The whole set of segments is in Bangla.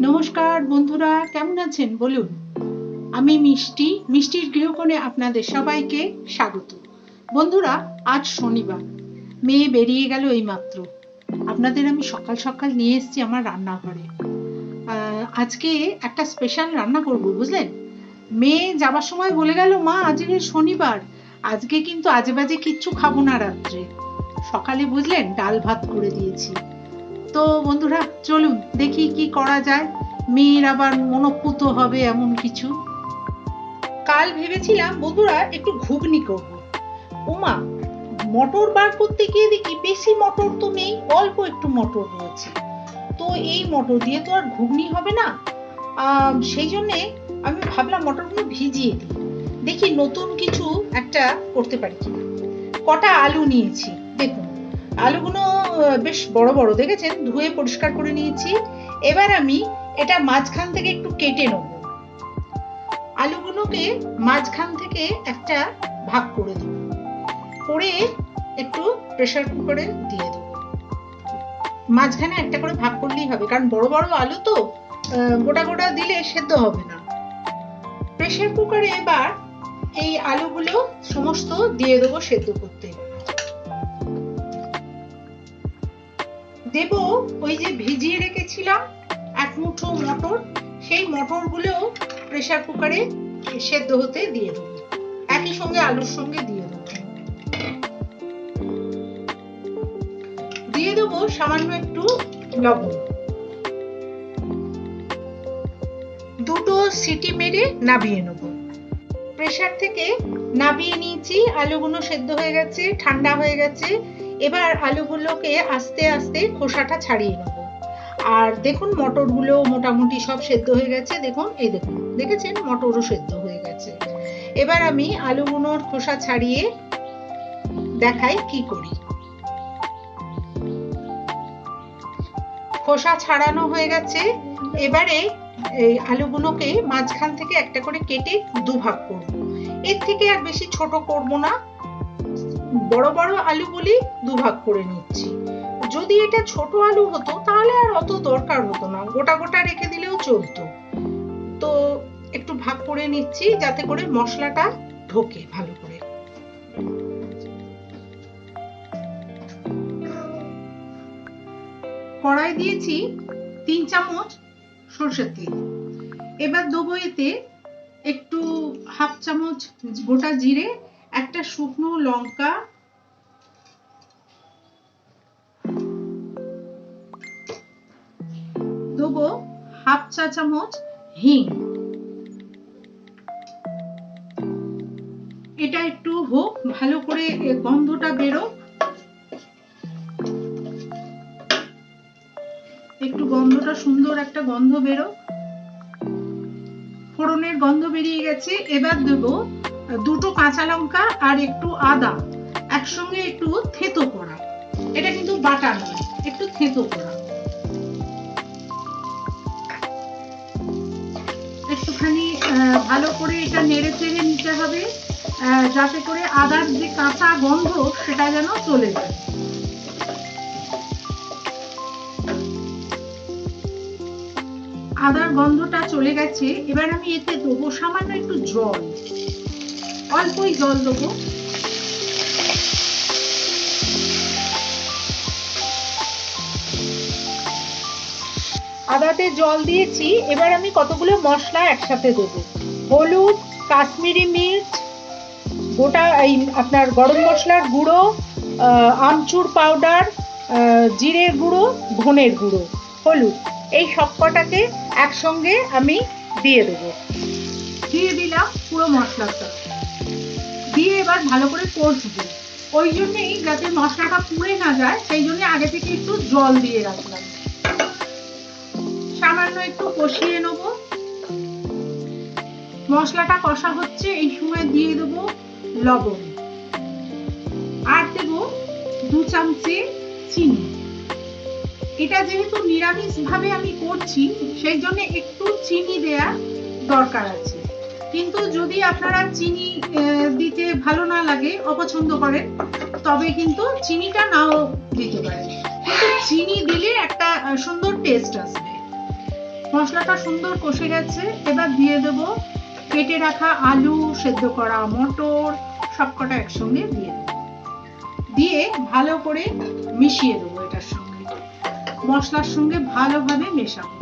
নমস্কার বন্ধুরা, কেমন আছেন? বলুন। আমি মিষ্টি, মিষ্টির গৃহকোণে আপনাদের সবাইকে স্বাগত। বন্ধুরা, আজ শনিবার, মেয়ে বেরিয়ে গেল এইমাত্র। আপনাদের আমি সকাল সকাল নিয়ে এসেছি আমার রান্নাঘরে। আজকে একটা স্পেশাল রান্না করব, বুঝলেন? মেয়ে যাবার সময় বলে গেল, মা, আজকে শনিবার, আজকে কিন্তু আজে বাজে কিচ্ছু খাব না রাত্রে। সকালে, বুঝলেন, ডাল ভাত করে দিয়েছি। তো বন্ধুরা, চলুন দেখি কি করা যায়। মেয়ের আবার মনোপুত হবে এমন কিছু। কাল ভেবেছিলাম, বন্ধুরা, একটু ঘুগনি করব। উমা মটর বার করতে গিয়ে দেখি বেশি মটর তো নেই, অল্প একটু মটর রয়েছে। তো এই মটর দিয়ে তো আর ঘুগনি হবে না। সেই জন্যে আমি ভাবলাম মটরগুলো ভিজিয়ে দিই। দেখি নতুন কিছু একটা করতে পারি কিনা। কটা আলু নিয়েছি। আলুগুলো বেশ বড় বড়, দেখেছেন? ধুয়ে পরিষ্কার করে নিয়েছি। এবার আমি এটা মাঝখান থেকে একটু কেটে নেব। আলুগুলোকে মাঝখান থেকে একটা ভাগ করে দেব। করে একটু প্রেসার কুকারে দিয়ে দেব। মাঝখানে একটা করে ভাগ করলেই হবে, কারণ বড় বড় আলু তো গোটা গোটা দিলে সেদ্ধ হবে না। প্রেসার কুকারে এবার এই আলুগুলো সমস্ত দিয়ে দেবো সেদ্ধ করতে। দেব ওই যে ভিজিয়ে রেখেছিলাম এক মুঠো মটর, সেই মটরগুলো প্রেসার কুকারে সেদ্ধ হতে দিয়ে দেবো। একই সঙ্গে আলুর সঙ্গে দিয়ে দেবো। দিয়ে দেবো সামান্য একটু লবণ। দুটো সিটি মেরে নাবিয়ে নেব। প্রেসার থেকে নাবিয়ে নিয়েছি, আলুগুলো সেদ্ধ হয়ে গেছে, ঠান্ডা হয়ে গেছে এবার আলুগুলোকে আস্তে আস্তে খোসাটা ছাড়িয়ে নেব। আর দেখুন মটরগুলো মোটামুটি সব সেদ্ধ হয়ে গেছে। দেখুন, এই দেখুন, দেখেছেন? মটরও সেদ্ধ হয়ে গেছে। এবার আমি আলুগুলোর খোসা ছাড়িয়ে দেখাই কি করি। খোসা ছাড়ানো হয়ে গেছে। এবারে এই আলুগুলোকে মাঝখান থেকে একটা করে কেটে দুভাগ করব। এর থেকে আর বেশি ছোট করব না। বড় বড় আলু বলি দুভাগ করে নিচ্ছি। যদি এটা ছোট আলু হতো, তাহলে আর অত দরকার হতো না, গোটা গোটা রেখে দিলেও চলতো। তো একটু ভাগ করে নিচ্ছি, যাতে করে মশলাটা ঢোকে ভালো করে। কড়াই দিয়েছি তিন চামচ সর্ষের তেল। এবার দেবো এতে একটু হাফ চামচ গোটা জিরে একটা শুকনো লঙ্কা। দেবো হাফ চা চামচ হিং। এটা একটু হোক, ভালো করে গন্ধটা বেরো। একটু গন্ধটা সুন্দর একটা গন্ধ বেরো। ফোড়নের গন্ধ বেরিয়ে গেছে। এবার দেবো দুটো কাঁচা লঙ্কা আর একটু আদা, একসঙ্গে একটু থেতো করা। এটা কিন্তু বাটা নয়, একটু থেতো করা। একটুখানি ভালো করে এটা নেড়ে চেড়ে নিতে হবে যাতে করে আদার যে কাঁচা গন্ধ, সেটা যেন চলে যায়। আদার গন্ধটা চলে গেছে, এবার আমি এতে দেবো সামান্য একটু জল। অল্পই জল দেবো। আদাতে জল দিয়েছি, এবার আমি কতগুলো মশলা একসাথে দেবো। হলুদ, কাশ্মীরি মির্চ, গোটা এই আপনার গরম মশলার গুঁড়ো আমচুর পাউডার জিরের গুঁড়ো, ধনের গুঁড়ো, হলুদ। এই সব কটাকে একসঙ্গে আমি দিয়ে দেবো। দিয়ে দিলাম পুরো মশলাটা। দিয়ে এবার ভালো করে কষবো ওই জন্যেই যাতে মশলাটা পুড়ে না যায়, সেই জন্য আগে থেকে একটু জল দিয়ে রাখলাম। সামান্য একটু কষিয়ে নেব। মশলাটা কষা হচ্ছে, এই সময় দিয়ে দেবো লবণ। আর দেবো দু চামচে চিনি। এটা যেহেতু নিরামিষ ভাবে আমি করছি, সেই জন্য একটু চিনি দেয়া দরকার আছে। কিন্তু যদি আপনারা চিনি দিতে ভালো না লাগে, অপছন্দ করেন তবে কিন্তু চিনিটা নাও দিতে পারেন চিনি দিলে একটা সুন্দর টেস্ট আসবে। মশলাটা সুন্দর কষে গেছে, এবার দিয়ে দেব কেটে রাখা আলু, সেদ্ধ করা মটর, সবকটা একসঙ্গে দিয়ে দেবো। দিয়ে ভালো করে মিশিয়ে দেবো এটার সঙ্গে। মশলার সঙ্গে ভালোভাবে মেশাবো।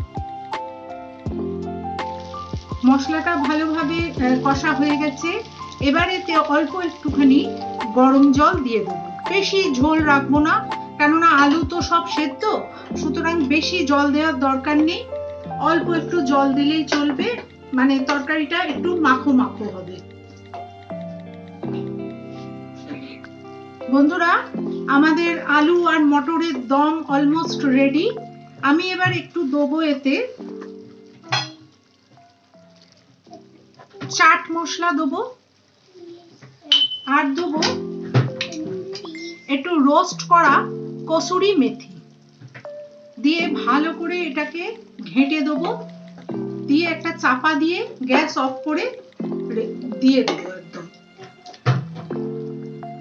মশলাটা ভালোভাবে কষা হয়ে গেছে। এবার এতে অল্প একটুখানি গরম জল দিয়ে দেবো। বেশি ঝোল রাখব না, কেননা আলু তো সব সেদ্ধ, সুতরাং বেশি জল দেওয়ার দরকার নেই। অল্প একটু জল দিলেই চলবে মানে তরকারিটা একটু মাখো মাখো হবে। বন্ধুরা, আমাদের আলু আর মটরের দম অলমোস্ট রেডি আমি এবার একটু দেবো এতে চাট মশলা দেবো। আর দেবো একটু রোস্ট করা কসুরি মেথি। দিয়ে ভালো করে এটাকে ঘেঁটে দেবো। দিয়ে একটা চাপা দিয়ে গ্যাস অফ করে দিয়ে দেবো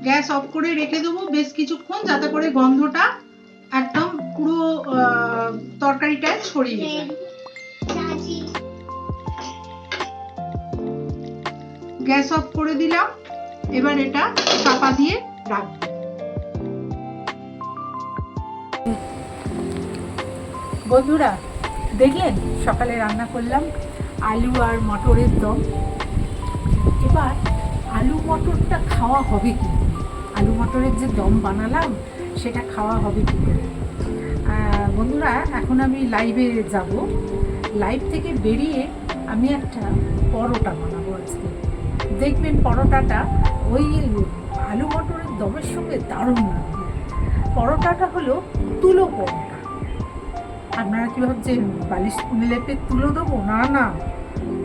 গ্যাস অফ করে রেখে দেবো বেশ কিছুক্ষণ যাতে করে গন্ধটা একদম পুরো আহ, তরকারিটায় ছড়িয়ে গ্যাস অফ করে দিলাম। এবার এটা চাপা দিয়ে রাখব। বন্ধুরা, দেখলেন? সকালে রান্না করলাম আলু আর মটরের দম। এবার আলু মটরটা খাওয়া হবে কি? আলু মটরের যে দম বানালাম, সেটা খাওয়া হবে কি করে? বন্ধুরা, এখন আমি লাইভে যাব। লাইভ থেকে বেরিয়ে আমি একটা পরোটা বানাবো আজকে। দেখবেন পরোটাটা ওই আলু মটরের দমের সঙ্গে দারুণ লাগবে পরোটাটা হলো তুলো পরোটা। আপনারা কি ভাবছেন, বালিশ লেপে তুলো দেবো? না না।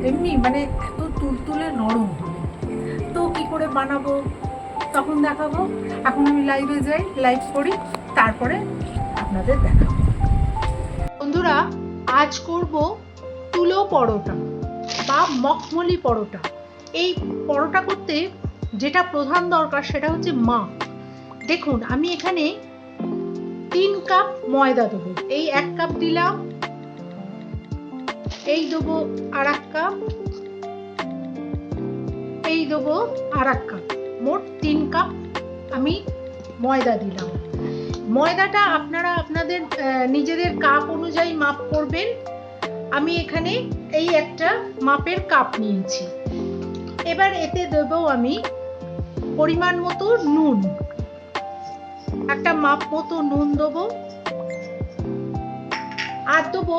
এমনি মানে এত তুলতুলে নরম হবে। তো কি করে বানাবো? তখন দেখাবো। এখন আমি লাইভে যাই লাইভ করি, তারপরে আপনাদের দেখাবো। বন্ধুরা, আজ করব তুলো পরোটা বা মখমলি পরোটা। এই পরোটা করতে যেটা প্রধান দরকার সেটা হচ্ছে মাপ দেখুন, আমি এখানে তিন কাপ ময়দা দেবো। এই এক কাপ দিলাম, এই দেবো আর এক কাপ, এই দেবো আর এক কাপ। মোট তিন কাপ আমি ময়দা দিলাম। ময়দাটা আপনারা আপনাদের নিজেদের কাপ অনুযায়ী মাপ করবেন। আমি এখানে এই একটা মাপের কাপ নিয়েছি। এবার এতে দেবো আমি পরিমাণ মতো নুন। একটা মাপ মতো নুন দেবো। আর দেবো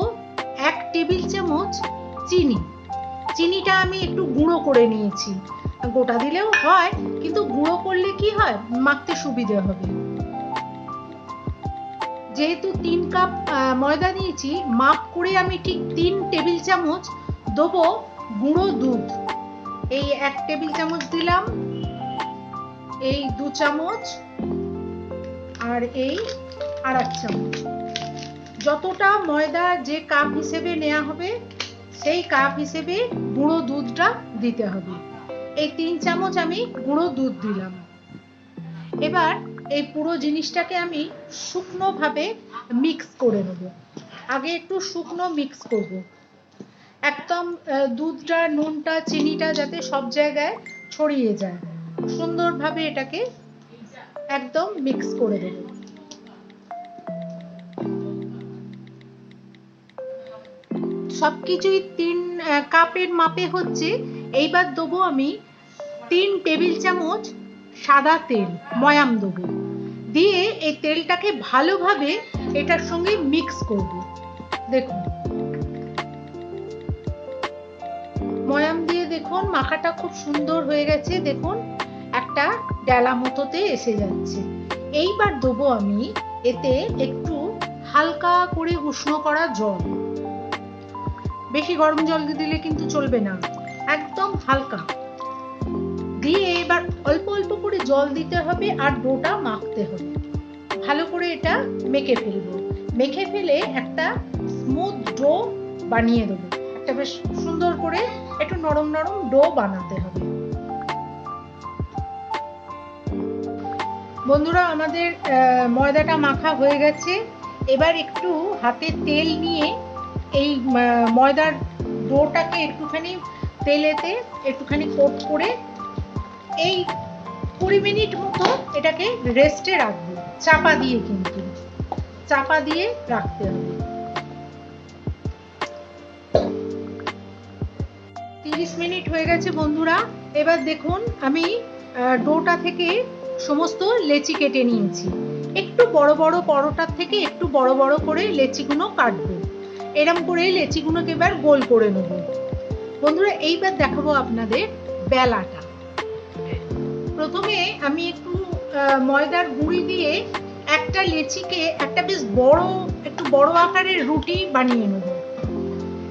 এক টেবিল চামচ চিনি। চিনিটা আমি একটু গুঁড়ো করে নিয়েছি। গোটা দিলেও হয়, কিন্তু গুঁড়ো করলে কি হয়? মাখতে সুবিধে হবে। যেহেতু তিন কাপ ময়দা নিয়েছি, মাপ করে আমি ঠিক তিন টেবিল চামচ দেবো গুঁড়ো দুধ। এই এক টেবিল চামচ দিলাম। এই দু চামচ আর এই আর এক চামচ। যতটা ময়দা যে কাপ হিসেবে নেওয়া হবে, সেই কাপ হিসেবে গুঁড়ো দুধটা দিতে হবে। এই তিন চামচ আমি গুঁড়ো দুধ দিলাম। এবার এই পুরো জিনিসটাকে আমি শুকনো ভাবে মিক্স করে নেব। আগে একটু শুকনো মিক্স করব। একদম দুধটা, নুনটা, চিনিটা যাতে সব জায়গায় ছড়িয়ে যায়। সুন্দরভাবে এটাকে একদম মিক্স করে দেব। সবকিছুই তিন কাপের মাপে হচ্ছে। এইবার দেবো আমি তিন টেবিল চামচ সাদা তেল, ময়াম দেবো। দিয়ে এই তেলটাকে ভালোভাবে এটার সঙ্গে মিক্স করব। দেখুন। ময়াম দিয়ে দেখুন, মাখাটা খুব সুন্দর হয়ে গেছে। দেখুন একটা ডালা মতোতে এসে যাচ্ছে। এইবার দেবো আমি, এতে একটু হালকা করে উষ্ণ করা জল। বেশি গরম জল দিলে কিন্তু চলবে না, একদম হালকা। দিয়ে এবার অল্প অল্প করে জল দিতে হবে আর ডোটা মাখতে হবে। ভালো করে এটা মেখে ফেলব। মেখে ফেলে একটা স্মুথ ডো বানিয়ে দেবো। একটা বেশ সুন্দর করে একটু নরম নরম ডো বানাতে হবে। বন্ধুরা, আমাদের ময়দাটা মাখা হয়ে গেছে। এবার একটু হাতে তেল নিয়ে এই ময়দার ডোটাকে একটুখানি তেলেতে একটুখানি কোট করে এই কুড়ি মিনিট মতো এটাকে রেস্টে রাখব। চাপা দিয়ে কিন্তু। চাপা দিয়ে রাখতে হবে। তিরিশ মিনিট হয়ে গেছে বন্ধুরা। এবার দেখুন, আমি ডোটা থেকে সমস্ত লেচি কেটে নিয়েছি। একটু বড় বড় পরোটার থেকে একটু বড় বড় করে লেচিগুলো কাটবো। এরম করে লেচিগুলোকে এবার গোল করে নেব। বন্ধুরা, এইবার দেখাবো আপনাদের বেলাটা। প্রথমে আমি একটু ময়দার গুঁড়ি দিয়ে একটা লেচিকে একটা বেশ বড়, একটু বড় আকারের রুটি বানিয়ে নেব।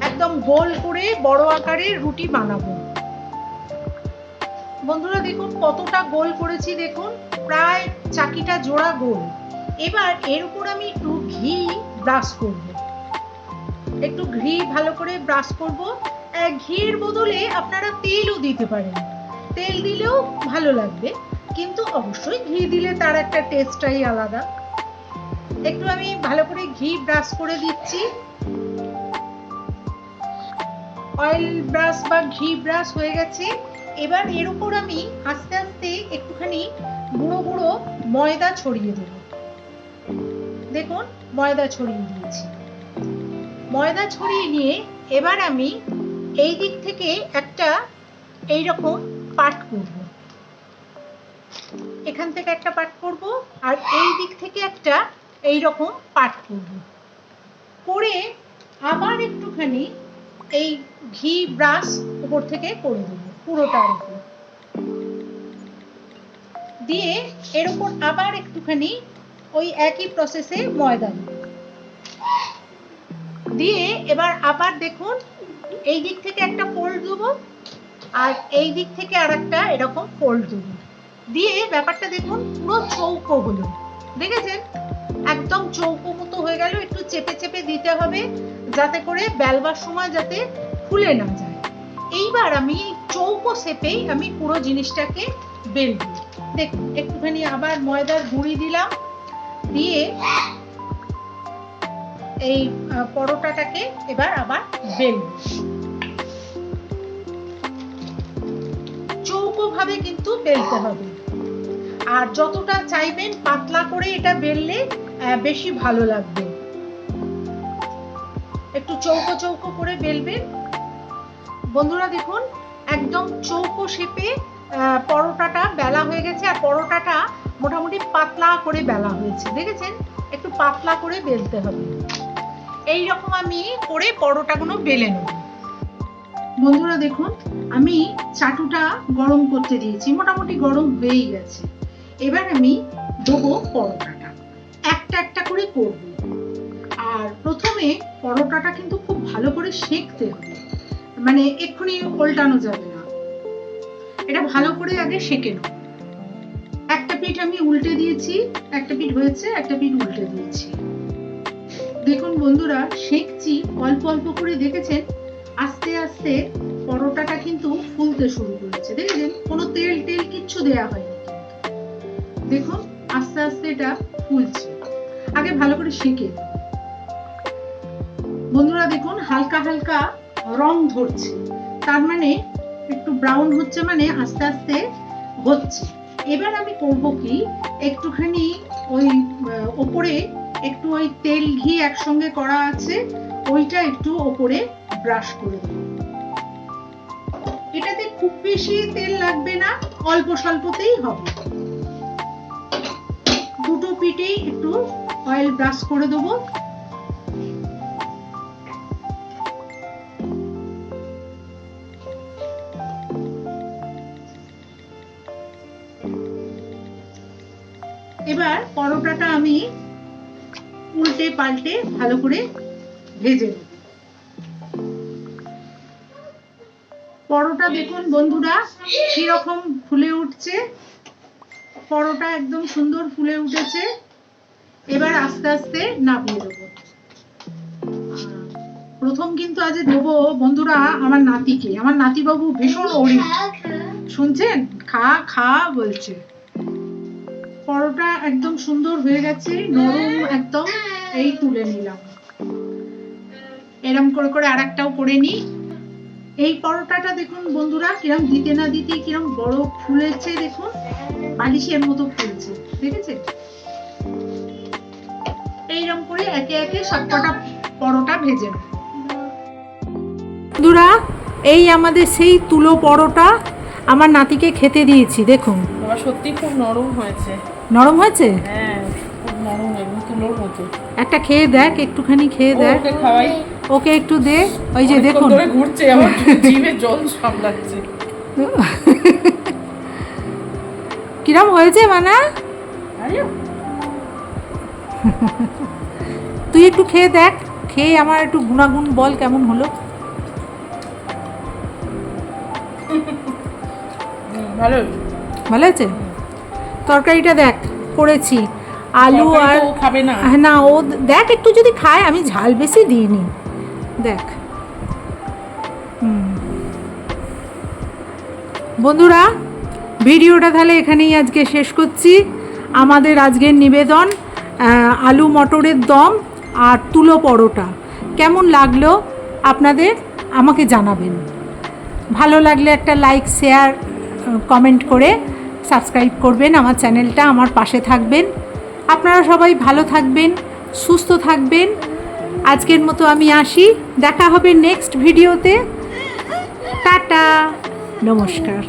একদম গোল করে বড় আকারের রুটি বানাবো। বন্ধুরা দেখুন, কতটা গোল করেছি দেখুন, প্রায় চাকিটা জোড়া গোল। এবার এর উপর আমি একটু ঘি ব্রাশ করব। একটু ঘি ভালো করে ব্রাশ করব। ঘিয়ের বদলে আপনারা তেলও দিতে পারেন। তেল দিলেও ভালো লাগবে, কিন্তু অবশ্যই ঘি দিলে তার একটা টেস্টটাই আলাদা। একটু আমি ভালো করে ঘি ব্রাশ করে দিচ্ছি। অয়েল ব্রাশ বা ঘি ব্রাশ হয়ে গেছে। এবার এর উপর আমি আস্তে আস্তে একটুখানি গুঁড়ো গুঁড়ো ময়দা ছড়িয়ে দেব। দেখুন, ময়দা ছড়িয়ে দিয়েছি। ময়দা ছড়িয়ে নিয়ে এবার আমি এই দিক থেকে একটা এই রকম পাট করব। এখান থেকে একটা পাট করব আর এই দিক থেকে একটা এই রকম পাট করব। করে আবার একটুখানি এই ঘি ব্রাশ উপর থেকে করে দেবো। পুরোটার উপর দিয়ে এর উপর আবার একটুখানি ওই একই প্রসেসে ময়দা দিয়ে এবার আবার দেখুন, এই দিক থেকে একটা ফোল্ড দেবো আর এই দিক থেকে আর একটা এরকম ফোল্ড দেবো। দিয়ে ব্যাপারটা দেখুন, পুরো চৌকো হলো। দেখেছেন? একদম চৌকো মতো হয়ে গেল, একটু চেপে চেপে দিতে হবে যাতে করে বেলবার সময় যাতে ফুলে না যায়। এইবার আমি চৌকো শেপেই আমি পুরো জিনিসটাকে বেলবো দেখুন, একটুখানি আবার ময়দার গুঁড়ি দিলাম, দিয়ে এই পরোটাটাকে এবার আবার বেলবো চৌকো ভাবে কিন্তু বেলতে হবে। আর যতটা চাইবেন পাতলা করে এটা বেললে বেশি ভালো লাগবে। একটু চৌকো চৌকো করে বেলবেন। বন্ধুরা দেখুন, একদম চৌকো শেপে পরোটাটা বেলা হয়ে গেছে, আর পরোটাটা মোটামুটি পাতলা করে বেলা হয়েছে, দেখেছেন? একটু পাতলা করে বেলতে হবে। এই রকম আমি করে পরোটাগুলো বেলে নেব। বন্ধুরা দেখুন, আমি চাটুটা গরম করতে দিয়েছি, মোটামুটি গরম হয়েই গেছে। এবার আমি দেবো পরোটাটা। একটা একটা করে করব। আর প্রথমে পরোটাটা কিন্তু খুব ভালো করে সেঁকতে হবে। মানে এক্ষুনি উল্টানো যাবে না। এটা ভালো করে আগে সেঁকে নেব একটা পিঠ আমি উল্টে দিয়েছি, একটা পিঠ হয়েছে, একটা পিঠ উল্টে দিয়েছি। দেখুন বন্ধুরা সেঁকছি অল্প অল্প করে দেখেছেন? আস্তে আস্তে পরোটাটা কিন্তু ফুলতে শুরু করেছে। দেখেছেন? কোনো তেল টেল কিচ্ছু দেয়া হয়নি দেখুন, আস্তে আস্তে এটা ফুলছে। আগে ভালো করে সেঁকে বন্ধুরা দেখুন, হালকা হালকা রং ধরছে। তার মানে একটু ব্রাউন হচ্ছে মানে আস্তে আস্তে হচ্ছে। এবার আমি করব কি, একটুখানি ওই ওপরে একটু ওই তেল ঘি একসঙ্গে করা আছে, ওইটা একটু ওপরে ব্রাশ করে দেব। এটাতে খুব বেশি তেল লাগবে না, অল্প স্বল্পতেই হবে। দুটো পিঠেই একটু অয়েল ব্রাশ করে দেবো। পরোটাটা আমি উল্টে পাল্টে ভালো করে ভেজে নেব। পরোটা দেখুন বন্ধুরা, কীরকম ফুলে উঠছে। পরোটা একদম সুন্দর ফুলে উঠেছে। এবার আস্তে আস্তে নামিয়ে দেবো। প্রথম কিন্তু আজ দেবো বন্ধুরা আমার নাতিকে। আমার নাতিবাবু ভীষণ ওড়ি শুনছেন? খা খা বলছে। পরোটা একদম সুন্দর হয়ে গেছে নরম একদম এই তুলে নিলাম। এরম করে করে আর একটাও করে নিই। এই পরোটাটা দেখুন বন্ধুরা কিরম দিতে না দিতে কিরম বড় ফুলেছে দেখুন বালিশের মতো ফুলছে ঠিক আছে এইরকম করে একে একে সবকটা পরোটা ভেজে। বন্ধুরা এই আমাদের সেই তুলো পরোটা আমার নাতিকে খেতে দিয়েছি দেখুন। সত্যি খুব নরম হয়েছে। নরম হয়েছে? হ্যাঁ একটা খেয়ে দেখ একটুখানি খেয়ে দেখ। ওকে একটু দে ওই যে দেখুন। ঘুরছে আমার জিভে জল সামলাচ্ছে। কিরম হয়েছে মানা? তুই একটু খেয়ে দেখ খেয়ে আমার একটু গুণাগুণ বল কেমন হলো। ভালো ভালো আছে তরকারিটা দেখ করেছি। আলু আর খাবে না। হ্যাঁ, না ও দেখ একটু যদি খায় আমি ঝাল বেশি দিইনি। দেখ। বন্ধুরা ভিডিওটা তাহলে এখানেই আজকে শেষ করছি। আমাদের আজকের নিবেদন আলু মটরের দম আর তুলো পরোটা। কেমন লাগল আপনাদের? আমাকে জানাবেন। ভালো লাগলে একটা লাইক শেয়ার কমেন্ট করে সাবস্ক্রাইব করবেন, আমার চ্যানেলটা আমার পাশে থাকবেন। আপনারা সবাই ভালো থাকবেন, সুস্থ থাকবেন। আজকের মতো আমি আসি, দেখা হবে নেক্সট ভিডিওতে টাটা, নমস্কার।